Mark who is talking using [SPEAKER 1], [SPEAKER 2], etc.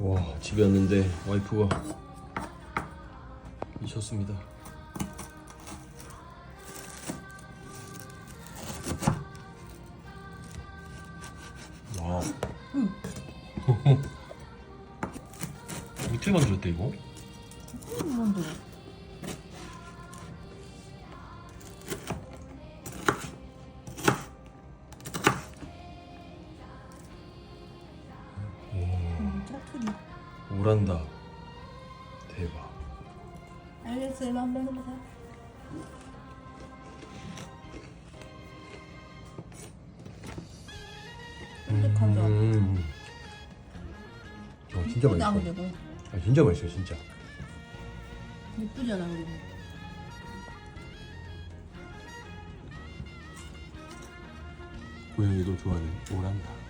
[SPEAKER 1] 와 집에 왔는데 와이프가 미쳤습니다. 와. 이틀 만들었대 이거?
[SPEAKER 2] 뭔데? 음,
[SPEAKER 1] 오란다. 대박.
[SPEAKER 2] 알겠어, 일로 한번 해보자. 쫀득하죠?
[SPEAKER 1] 음. 어, 진짜 맛있어.
[SPEAKER 2] 그리고.
[SPEAKER 1] 아, 진짜 맛있어 진짜.
[SPEAKER 2] 이쁘잖아, 그리고.
[SPEAKER 1] 고양이도 좋아하는 오란다.